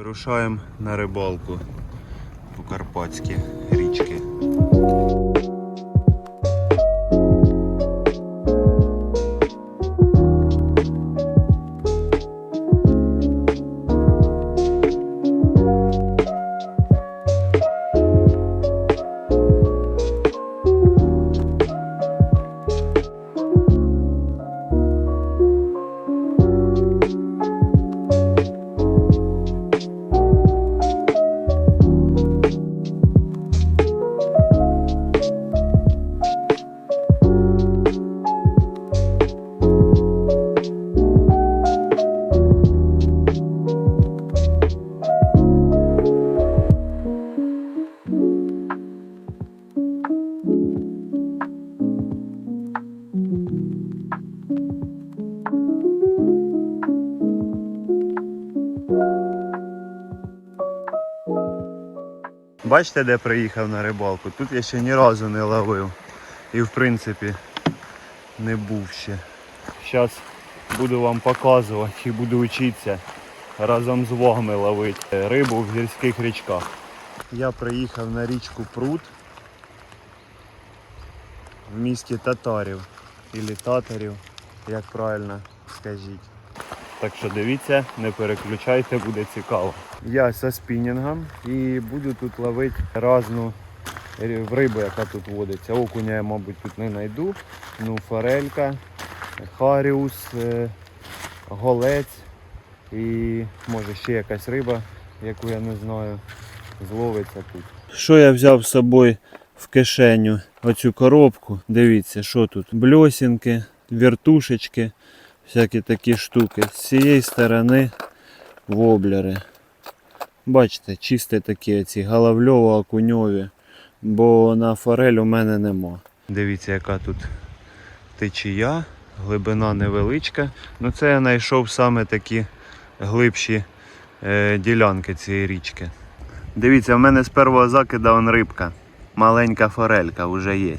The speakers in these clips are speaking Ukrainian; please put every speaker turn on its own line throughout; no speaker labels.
Вирушаємо на рибалку у Карпатські річки. Бачите, де приїхав на рибалку? Тут я ще ні разу не ловив. І в принципі не був ще. Зараз буду вам показувати і буду вчитися разом з вами ловити рибу в гірських річках. Я приїхав на річку Прут в місті Татарів. Ілі Татарів, як правильно скажіть. Так що дивіться, не переключайте, буде цікаво. Я зі спінінгом і буду тут ловити різну рибу, яка тут водиться. Окуня я, мабуть, тут не знайду. Ну, форелька, харіус, е, голець і може ще якась риба, яку я не знаю, зловиться тут. Що я взяв з собою в кишеню? Оцю коробку. Дивіться, що тут? Бльосінки, вертушечки, всякі такі штуки. З цієї сторони воблери. Бачите, чисті такі оці головльово-окуньові, бо на форель у мене нема. Дивіться, яка тут течія, глибина невеличка. Ну це я знайшов саме такі глибші е, ділянки цієї річки. Дивіться, в мене з першого закида он рибка. Маленька форелька вже є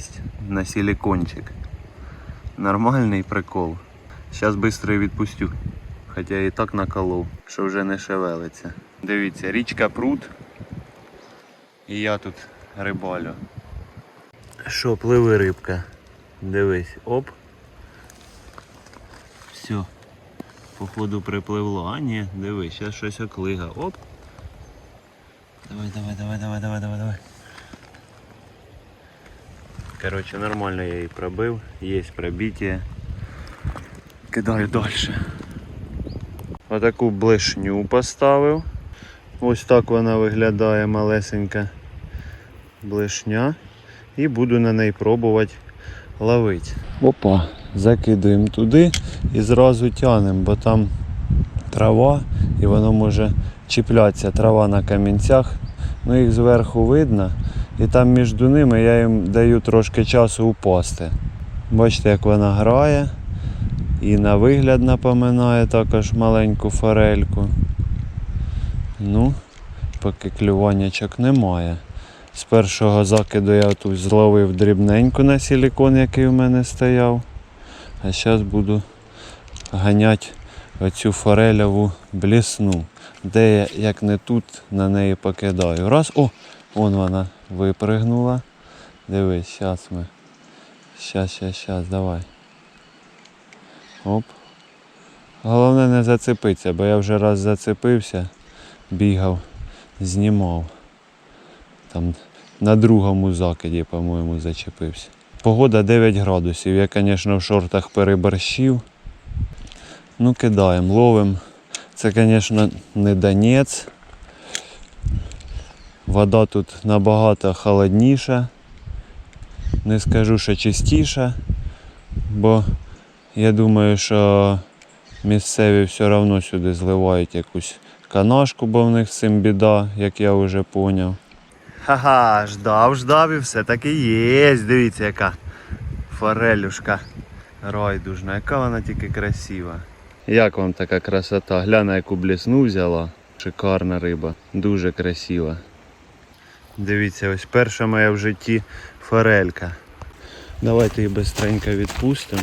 на силікончик. Нормальний прикол. Зараз швидко відпустю. Хоча і так наколов, що вже не шевелиться. Дивіться, річка пруд. І я тут рибалю. Що, пливи рибка. Дивись, оп. Все. Походу припливло. А ні, дивись, зараз щось оклига. Оп. Давай, давай, давай, давай, давай, давай, давай. Короче, нормально я її пробив. Є пробиття. Кидаю далі. Отаку блешню поставив. Ось так вона виглядає малесенька блешня. І буду на неї пробувати ловити. Опа, закидуємо туди і зразу тянемо, бо там трава і воно може чіплятися трава на камінцях. Ну їх зверху видно. І там між ними я їм даю трошки часу упасти. Бачите, як вона грає. І на вигляд напоминає також маленьку форельку. Ну, поки клюваннячок немає. З першого закиду я тут зловив дрібненьку на силікон, який у мене стояв. А зараз буду ганяти оцю форельову блісну. Де я, як не тут, на неї покидаю. Раз, о, вон вона випригнула. Дивись, зараз ми. Щас, щас, щас, давай. Оп. Головне не зацепитися, бо я вже раз зацепився, бігав, знімав. Там на другому закиді, по-моєму, зачепився. Погода 9 градусів. Я, звісно, в шортах переборщив. Ну, кидаємо, ловимо. Це, звісно, не Донець. Вода тут набагато холодніша. Не скажу, що чистіша, бо я думаю, що місцеві все одно сюди зливають якусь канашку, бо в них з цим біда, як я вже зрозумів. Ха-ха, ждав, ждав і все таки є. Дивіться, яка форелюшка райдужна, яка вона тільки красива. Як вам така красота? Гляна, яку блісну взяла. Шикарна риба, дуже красива. Дивіться, ось перша моя в житті форелька. Давайте її быстренько відпустимо.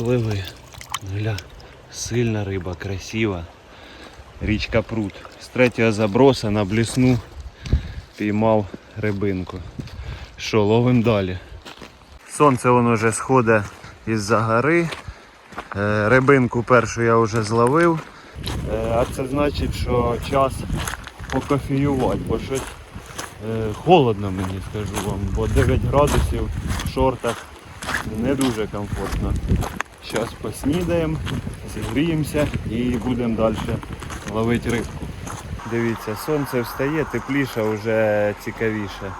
Пливи. Гля, сильна риба, красива. річка Прут. З третього заброса на блісну піймав рибинку. Що, ловим далі. Сонце воно вже сходить із-за гори. Е, Рибинку першу я вже зловив. Е, А це значить, що час покофіювати, бо щось е, холодно мені скажу вам, бо 9 градусів в шортах не дуже комфортно. Зараз поснідаємо, зігріємося і будемо далі ловити рибку. Дивіться, сонце встає, тепліше, вже цікавіше,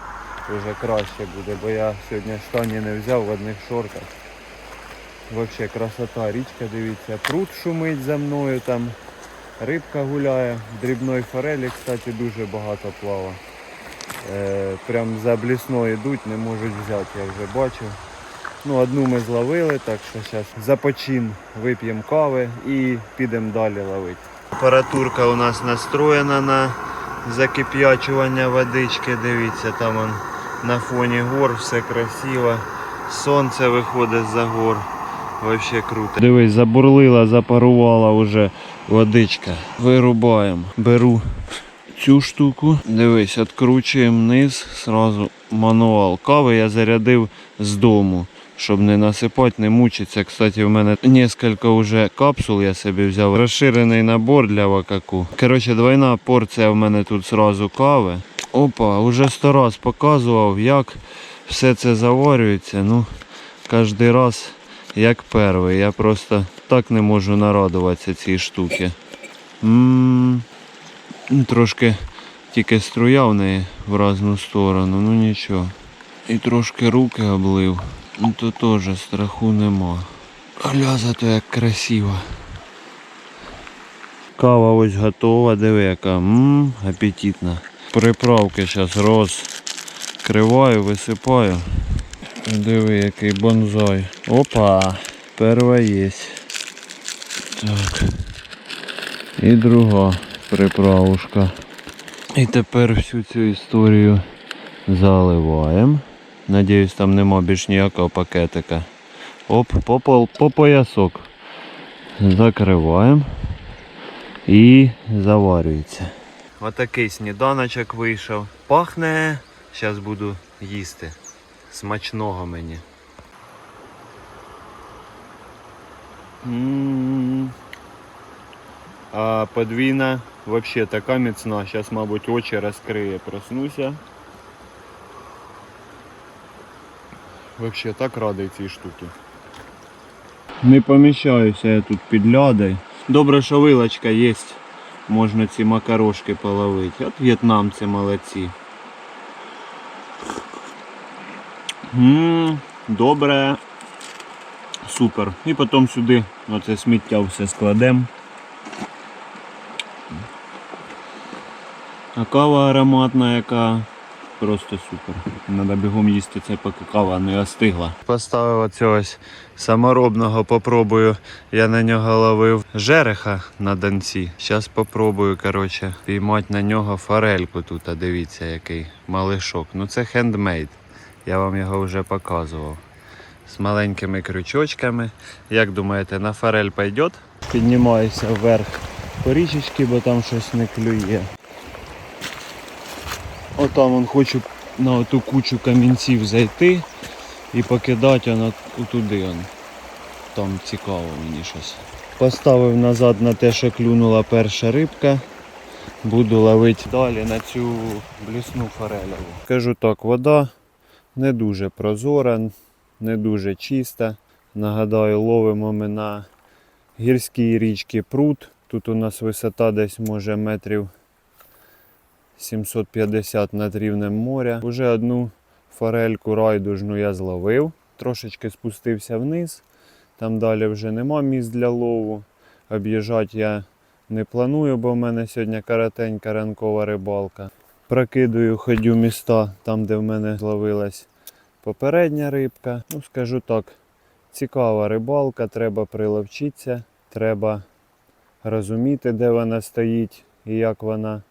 вже краще буде, бо я сьогодні штані не взяв в одних шортах. Вообще красота, річка, дивіться, пруд шумить за мною, там рибка гуляє, дрібної форелі, кстати, дуже багато плава. Е, прям за блісною йдуть, не можуть взяти, я вже бачив. Ну, одну ми зловили, так що зараз започин, вип'ємо кави і підемо далі ловити. Температурка у нас настроєна на закип'ячування водички. Дивіться, там он на фоні гор все красиво. Сонце виходить за гор. Вообще круто. Дивись, забурлила, запарувала вже водичка. Вирубаємо. Беру цю штуку. Дивись, відкручуємо вниз, сразу мануал. Кави я зарядив з дому, щоб не насипати, не мучитися. Кстати, в мене кілька вже капсул я собі взяв. Розширений набор для вакаку. Коротше, двойна порція в мене тут сразу кави. Опа, вже сто раз показував, як все це заварюється. Ну, кожен раз як перший. Я просто так не можу нарадуватися цій штуки. М, Трошки тільки струя в неї в різну сторону, ну нічого. І трошки руки облив, то теж страху нема. Аля зато як красиво. Кава ось готова, диви яка мм, апетитна. Приправки зараз розкриваю, висипаю. Диви який бонзой. Опа, перша є. Так. І друга приправушка. І тепер всю цю історію заливаємо. Надіюсь, там нема більш ніякого пакетика. Оп, по, по. Закриваємо і заварюється. Отакий сніданочок вийшов. Пахне. Зараз буду їсти. Смачного мені. А подвійна взагалі така міцна. Зараз, мабуть, очі розкриє, проснуся. Взагалі так радий цій штуки. Не поміщаюся я тут під лядой. Добре, що вилочка є. Можна ці макарошки половити. От в'єтнамці молодці. Ммм, добре. Супер. І потім сюди оце сміття все складемо. А кава ароматна яка. Просто супер. Треба бігом їсти це, поки кава не остигла. Поставив оцього ось саморобного, попробую. Я на нього ловив жереха на донці. Зараз попробую, коротше, піймати на нього форельку тут. А дивіться, який малишок. Ну це хендмейд. Я вам його вже показував. З маленькими крючочками. Як думаєте, на форель пойдет? Піднімаюся вверх по річечки, бо там щось не клює. Отам он хочу на оту кучу камінців зайти і покидати воно туди. Там цікаво мені щось. Поставив назад на те, що клюнула перша рибка. Буду ловити далі на цю блісну форелеву. Кажу так, вода не дуже прозора, не дуже чиста. Нагадаю, ловимо ми на гірській річці пруд. Тут у нас висота десь може метрів 750 над рівнем моря. Уже одну форельку райдужну я зловив, трошечки спустився вниз. Там далі вже нема місць для лову. Об'їжджати я не планую, бо в мене сьогодні коротенька ранкова рибалка. Прокидую, ходю міста там, де в мене зловилась попередня рибка. Ну, скажу так, цікава рибалка, треба приловчитися, треба розуміти, де вона стоїть і як вона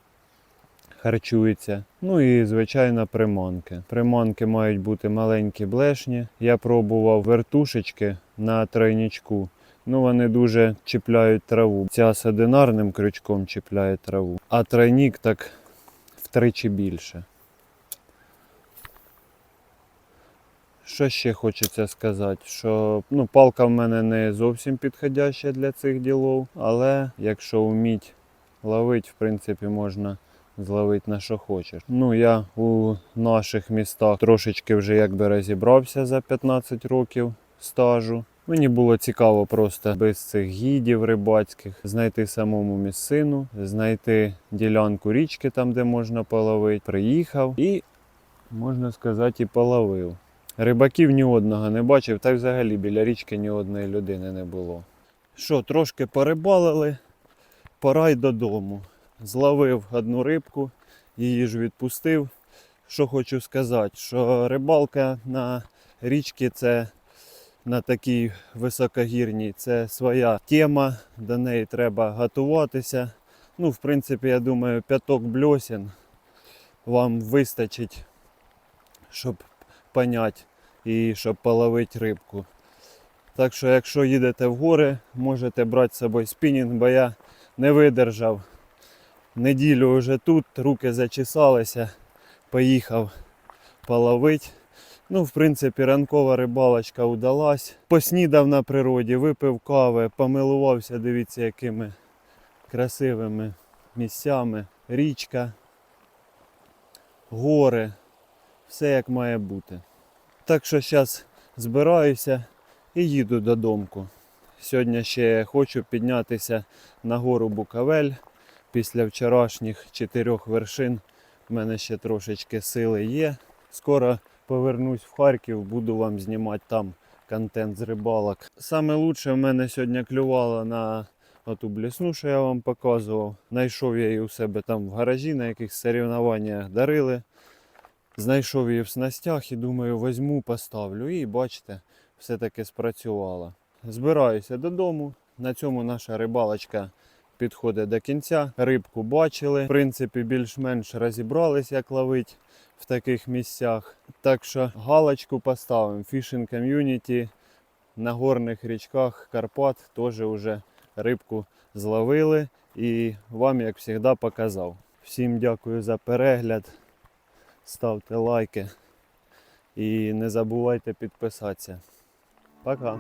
харчується. Ну і звичайно приманки. Приманки мають бути маленькі блешні. Я пробував вертушечки на тройничку. Ну, вони дуже чіпляють траву. Ця з одинарним крючком чіпляє траву, а тройник так втричі більше. Що ще хочеться сказати? Що ну, палка в мене не зовсім підходяща для цих ділов, але якщо вміть ловити, в принципі, можна зловити на що хочеш. Ну, я у наших містах трошечки вже якби розібрався за 15 років стажу. Мені було цікаво просто без цих гідів рибацьких знайти самому місцину, знайти ділянку річки там, де можна половити. Приїхав і, можна сказати, і половив. Рибаків ні одного не бачив, та й взагалі біля річки ні одної людини не було. Що, трошки порибалили, пора й додому. Зловив одну рибку, її ж відпустив. Що хочу сказати, що рибалка на річці це на такій високогірній це своя тема, до неї треба готуватися. Ну, в принципі, я думаю, п'яток бльосін вам вистачить, щоб поняти і щоб половити рибку. Так що, якщо їдете в гори, можете брати з собою спінінг, бо я не видержав. Неділю вже тут, руки зачесалися, поїхав половити. Ну, в принципі, ранкова рибалочка удалась. Поснідав на природі, випив кави, помилувався, дивіться, якими красивими місцями. Річка, гори, все як має бути. Так що зараз збираюся і їду додому. Сьогодні ще хочу піднятися на гору Букавель. Після вчорашніх чотирьох вершин в мене ще трошечки сили є. Скоро повернусь в Харків, буду вам знімати там контент з рибалок. Саме лучше в мене сьогодні клювало на оту блісну, що я вам показував. Знайшов я її у себе там в гаражі, на якихось соревнованнях дарили. Знайшов її в снастях і думаю, візьму, поставлю. І бачите, все-таки спрацювало. Збираюся додому. На цьому наша рибалочка підходить до кінця. Рибку бачили. В принципі, більш-менш розібрались, як ловити в таких місцях. Так що галочку поставимо. Fishing Community на горних річках Карпат теж вже рибку зловили і вам, як завжди, показав. Всім дякую за перегляд. Ставте лайки і не забувайте підписатися. Пока!